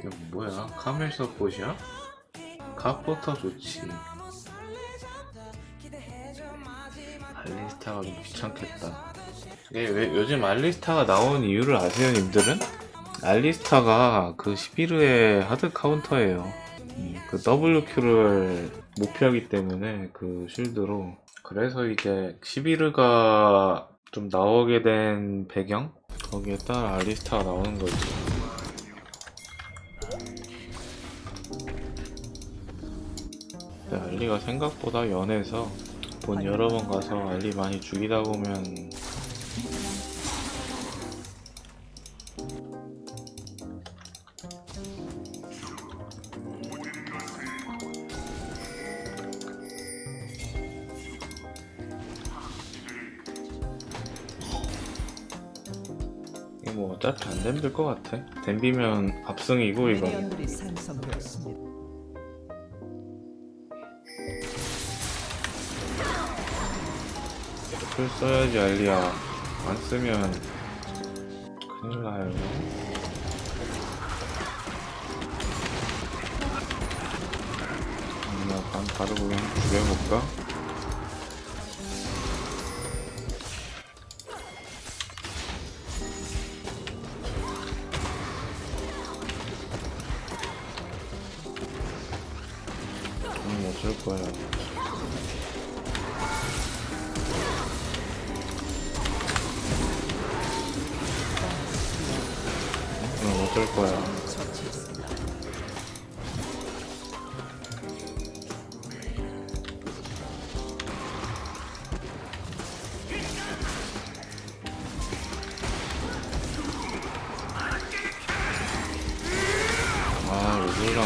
이거 뭐야? 카멜 서폿이야? 카포터 좋지. 알리스타가 좀 귀찮겠다. 이게 왜 요즘 알리스타가 나온 이유를 아세요, 님들은? 알리스타가 그 11회 하드 카운터예요. 음, 그 WQ를 목표하기 때문에 그 쉴드로. 그래서 이제 11회가 좀 나오게 된 배경? 거기에 따라 알리스타가 나오는 거지. 알리가 생각보다 연해서 본 여러 번 가서 알리 많이 죽이다 보면 이거 뭐 어차피 안 댐빌 것 같아. 댐비면 압승이고 이건 풀 써야지 알리야 안 쓰면 큰일 나요 그냥 반 바로 그냥 죽여볼까?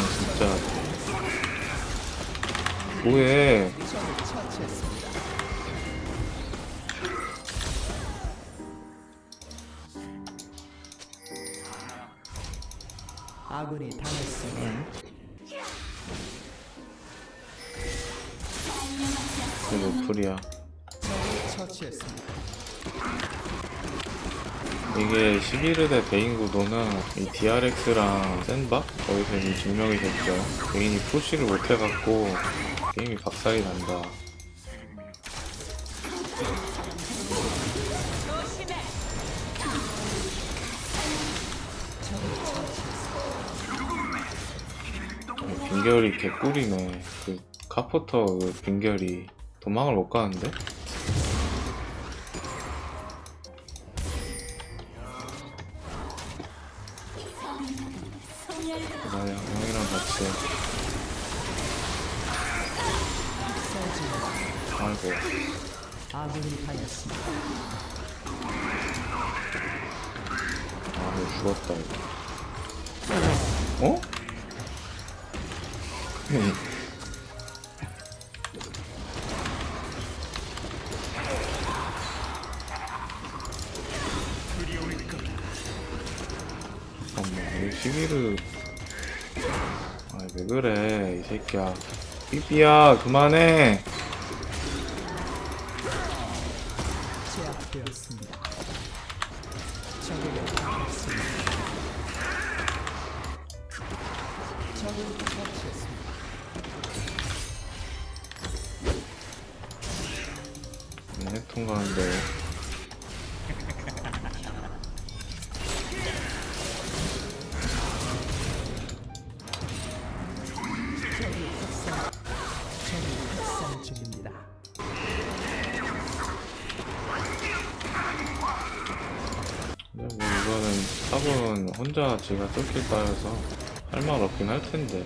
진짜. 뭐해. 11회 베인 구도는 이 DRX랑 샌박? 거기서 이미 증명이 됐죠. 베인이 푸시를 못해갖고 게임이 박살이 난다. 어, 빈결이 개꿀이네. 그 카포터 그 빈결이 도망을 못 가는데? 잠깐만 이 시기를. 아왜 그래 이 새끼야. 삐삐야 그만해 혼자 제가 뚫길 따라서 할 말 없긴 할 텐데.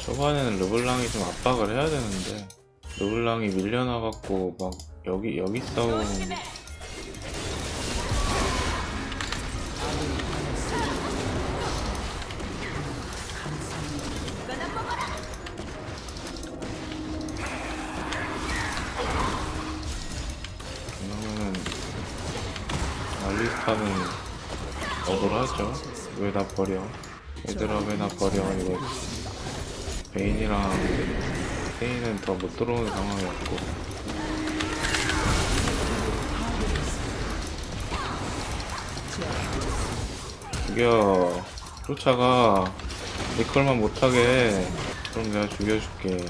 초반에는 르블랑이 좀 압박을 해야 되는데 르블랑이 밀려나갖고 막 여기 여기 그 알리스타는 억울하죠. 왜 나 버려? 얘들아 왜 나 버려? 이거 베인이랑 케인은 더 못 들어오는 상황이었고. 죽여 쫓아가 니컬만 못하게 그럼 내가 죽여줄게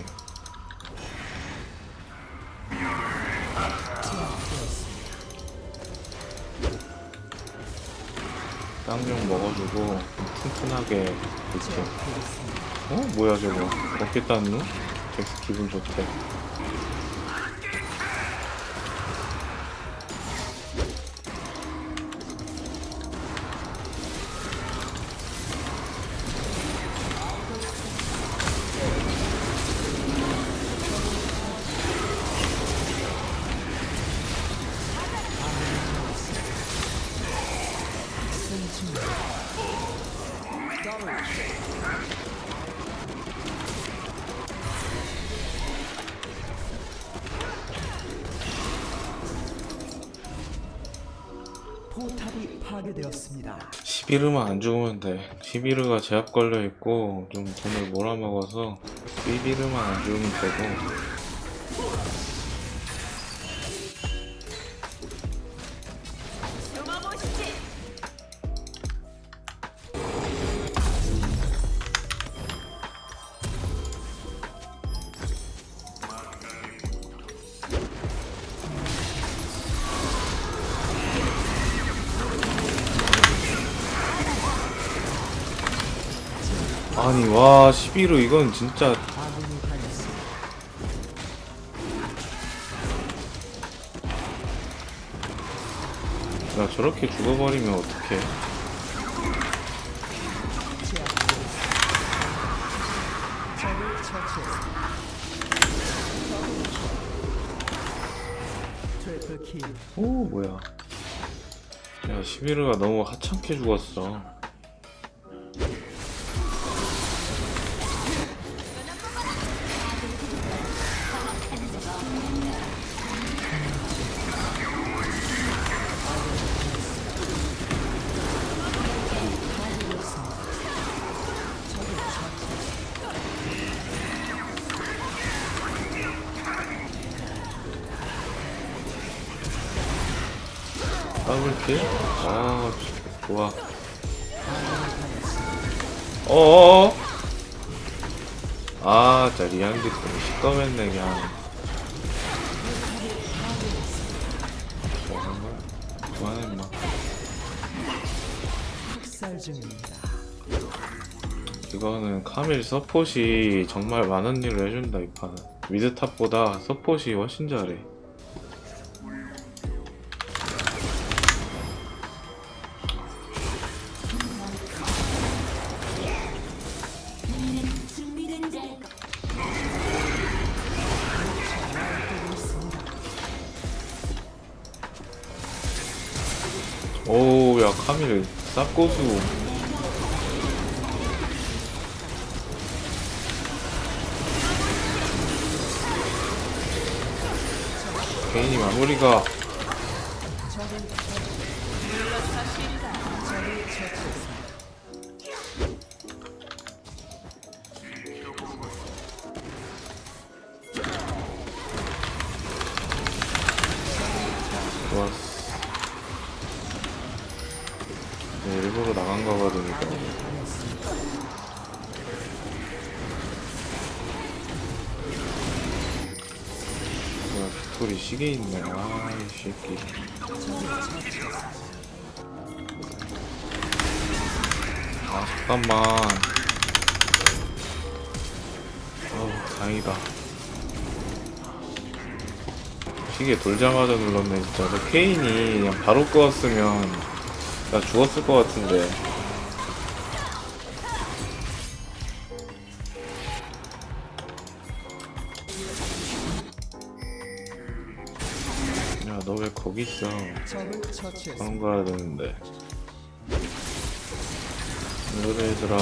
땅좀 먹어주고 튼튼하게 이렇게 어? 뭐야 저거 어깨 땄누? 잭스 기분 좋대 포탑이 파괴되었습니다. 시비르만 안 죽으면 돼 시비르가 제압 걸려 있고 좀 돈을 몰아먹어서 시비르만 안 죽으면 되고 아니 와 시비르 이건 진짜. 나 저렇게 죽어버리면 어떡해. 오 뭐야 야 시비르가 너무 하찮게 죽었어 더블킬? 아 좋아 어어어 아 진짜 리안기 좀 시꺼맸네 그냥 뭐하는 거야? 그만해 임마. 이거는 카밀 서폿이 정말 많은 일을 해준다 이 판은 미드탑보다 서폿이 훨씬 잘해 카밀 쌉고수. 개인이 마무리가 시계 있네 아 이 새끼. 아 잠깐만. 어우 다행이다. 시계 돌자마자 눌렀네 진짜. 저 케인이 그냥 바로 끄었으면 나 죽었을 것 같은데 거기 있어. 그런 거야 되는데 그래 얘들아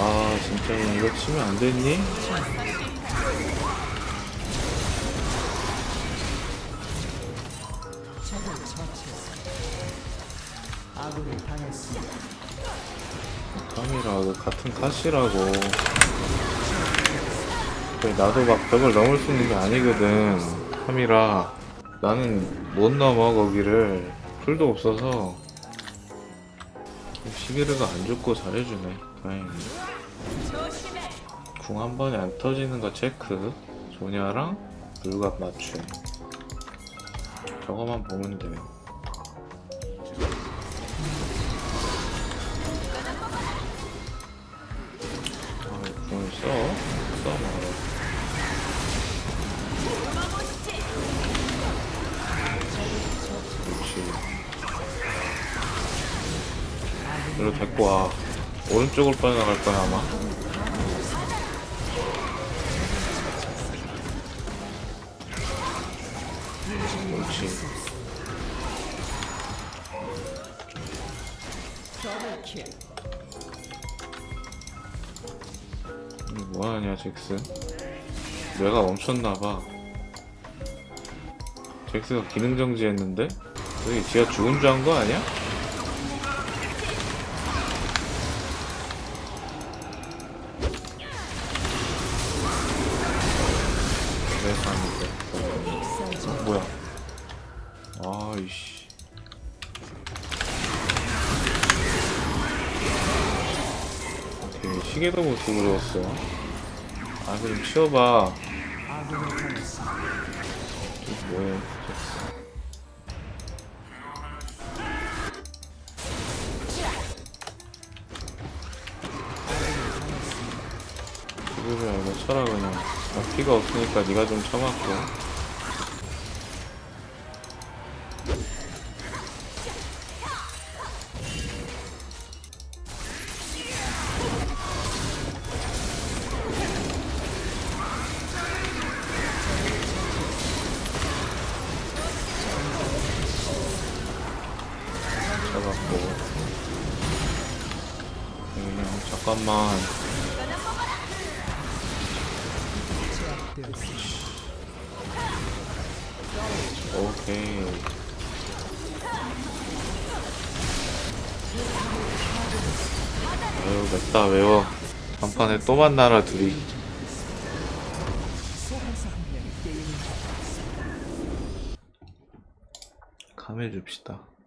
아 진짜 이거 치면 안 됐니? 아군이 당했습니다. 그 같은 탓이라고. 그래, 나도 막 벽을 넘을 수 있는 게 아니거든 카미라. 나는 못 넘어 거기를. 풀도 없어서. 시계르가 안 죽고 잘해주네. 다행히 궁한 번에 안 터지는 거 체크. 조냐랑 물갑 맞춤. 저거만 보면 돼요 써? 써, 말아. 그렇지. 이리로 데리고 와. 오른쪽으로 빠져나갈 거야, 아마. 잭스. 뇌가 멈췄나봐. 잭스가 기능정지했는데? 여기 지가 죽은 줄안거 아니야? 세상에. 쌀적 뭐야? 아이씨. 오케이, 시계도 못 그랬어. 아, 그럼 치워봐. 좀 뭐해. 기분이 알고 쳐라 그냥. 나 피가 없으니까 네가 좀 쳐맞고. 잠깐만. 오케이. 아유, 맵다, 매워. 간판에 또 만나라, 둘이. 감해줍시다.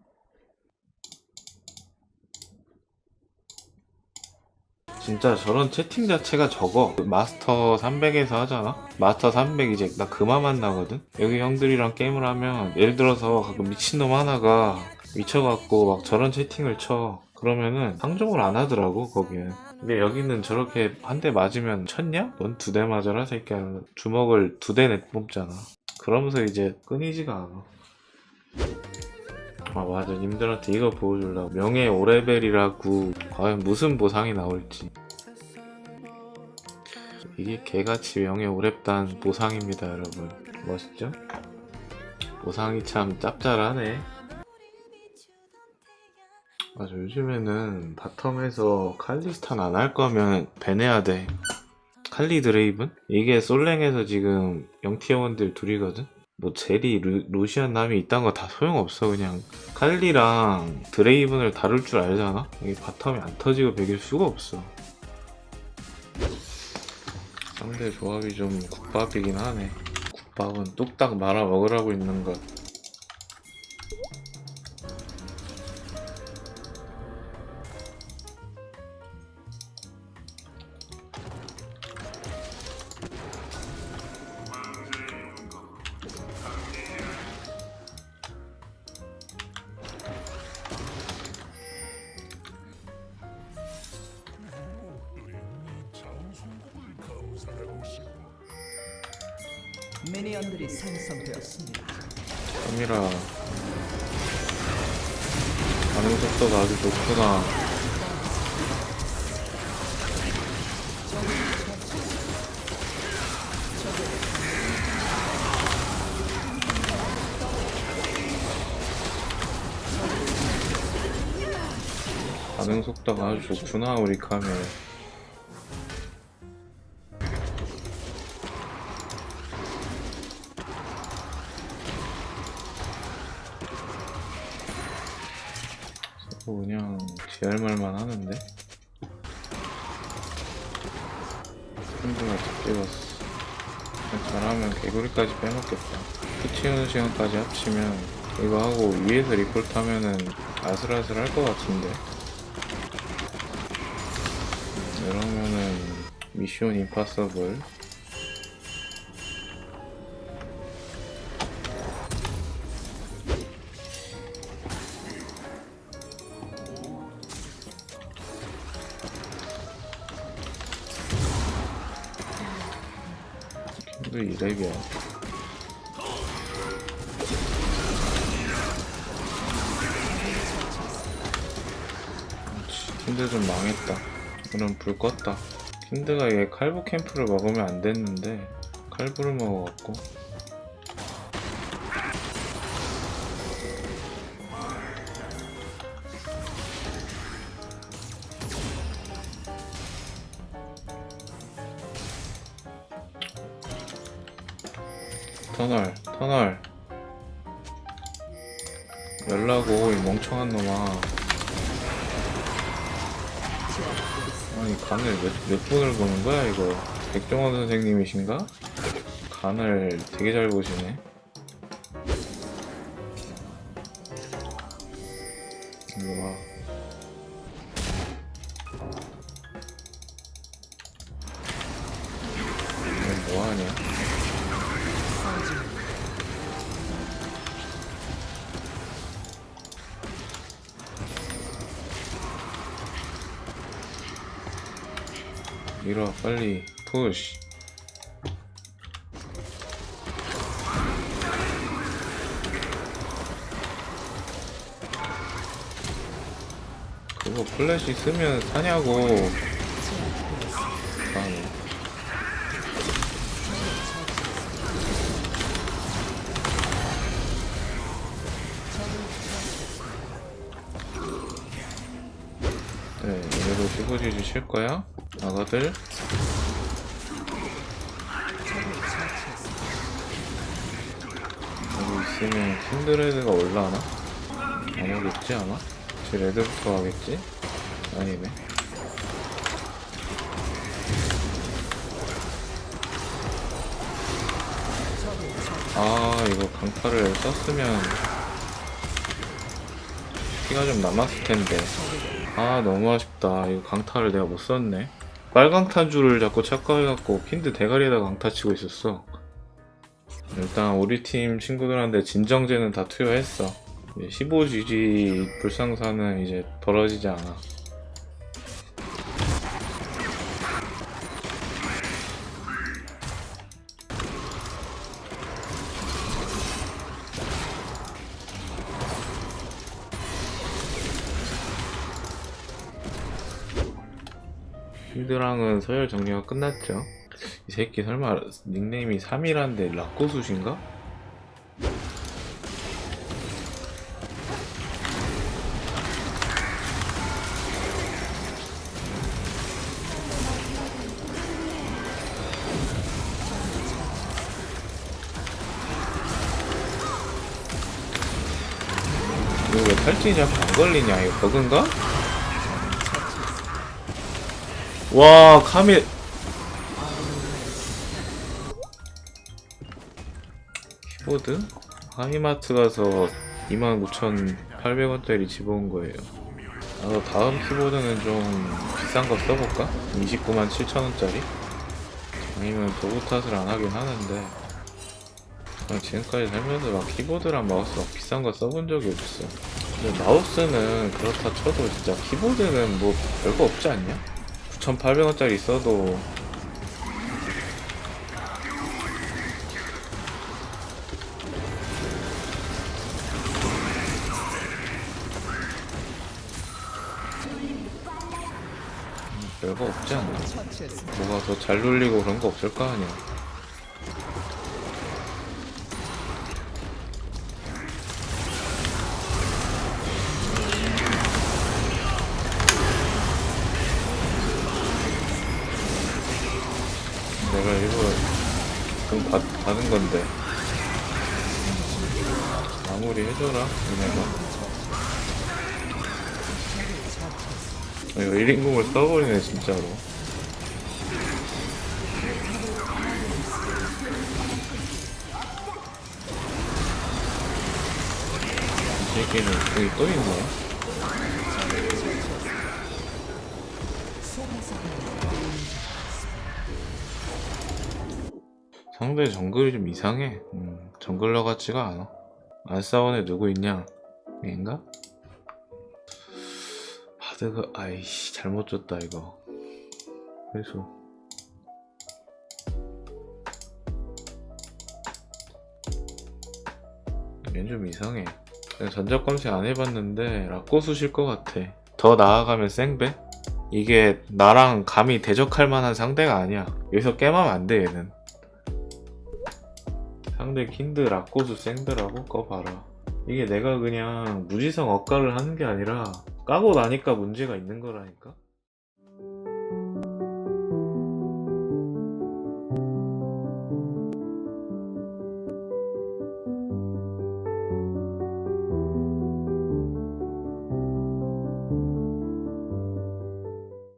진짜 저런 채팅 자체가 적어. 마스터 300에서 하잖아? 마스터 300 이제 나 그만 만나거든? 여기 형들이랑 게임을 하면 예를 들어서 가끔 미친놈 하나가 미쳐갖고 막 저런 채팅을 쳐. 그러면은 상종을 안 하더라고, 거기는. 근데 여기는 저렇게 한 대 맞으면 쳤냐? 넌 두 대 맞아라, 새끼야. 주먹을 두 대 내뿜잖아. 그러면서 이제 끊이지가 않아. 아 맞아 님들한테 이거 보여주려고 명예 5레벨이라고 과연 무슨 보상이 나올지 이게 개같이 명예 5렙단 보상입니다 여러분 멋있죠? 보상이 참 짭짤하네 맞아 요즘에는 바텀에서 칼리스탄 안 할 거면 배내야 돼 칼리 드레이븐? 이게 솔랭에서 지금 0티어원들 둘이거든? 뭐 제리, 루, 루시안 남이 이딴 거 다 소용없어. 그냥 칼리랑 드레이븐을 다룰 줄 알잖아? 이게 바텀이 안 터지고 베길 수가 없어. 상대 조합이 좀 국밥이긴 하네. 국밥은 뚝딱 말아 먹으라고 있는 것 미니언들이 생성되었습니다. 카미라. 반응 속도가 아주 좋구나. 반응 속도가 아주 좋구나 우리 카메 그냥 지할 말만 하는데? 힘들어 다 찍었어. 잘하면 개구리까지 빼먹겠다. 피 채우는 시간까지 합치면 이거 하고 위에서 리콜트 하면은 아슬아슬 할 것 같은데? 이러면은 미션 임파서블 또 이랩이야 킨드 좀 망했다. 그럼 불 껐다. 킨드가 얘 칼부 캠프를 먹으면 안 됐는데 칼부를 먹어갖고 터널 터널. 열라고 이 멍청한 놈아. 아니 간을 몇, 몇 분을 보는 거야 이거? 백종원 선생님이신가? 간을 되게 잘 보시네. 이거 봐 뭐하냐 밀어 빨리. 푸시. 그거 플래시 쓰면 사냐고 얘네도 15지지 칠 거야? 아가들? 여기 있으면 킨드레드가 올라나? 안 오겠지 아마? 제 레드부터 하겠지? 아니네 아 이거 강타를 썼으면 피가 좀 남았을 텐데 아 너무 아쉽다. 이거 강타를 내가 못 썼네. 빨강탄 줄을 자꾸 착각해갖고 핀드 대가리에다 강타 치고 있었어. 일단 우리 팀 친구들한테 진정제는 다 투여했어. 15GG 불상사는 이제 벌어지지 않아 필드랑은 서열 정리가 끝났죠. 이 새끼 설마 닉네임이 3이란데 라꼬수신가? 이거 왜 탈진이 자꾸 안 걸리냐? 이거 버그인가? 와 카밀 키보드? 하이마트 가서 29,800원짜리 집어온 거예요 나도 다음 키보드는 좀 비싼 거 써볼까? 29만 7천원짜리? 아니면 도구 탓을 안 하긴 하는데 지금까지 살면서 막 키보드랑 마우스 막 비싼 거 써본 적이 없어 근데 마우스는 그렇다 쳐도 진짜 키보드는 뭐 별거 없지 않냐? 9,800원짜리 써도 음, 별거 없지 않나? 뭐가 더잘 눌리고 그런 거 없을 거 아니야. 받은 건데. 마무리 해줘라 니네가. 이거 1인공을 써버리네 진짜로. 이 새끼는 여기 또 있네 상대 정글이 좀 이상해. 음, 정글러 같지가 않아. 안 싸운 애 누구 있냐? 얘인가? 바드가 아이씨 잘못 줬다 이거. 회수 얘는 좀 이상해. 전적 검색 안 해봤는데 라꼬수실 것 같아. 더 나아가면 생배? 이게 나랑 감히 대적할 만한 상대가 아니야. 여기서 깨마면 안 돼 얘는 상대 킨드 라꼬수 생드라고 꺼봐라. 이게 내가 그냥 무지성 억가를 하는 게 아니라 까고 나니까 문제가 있는 거라니까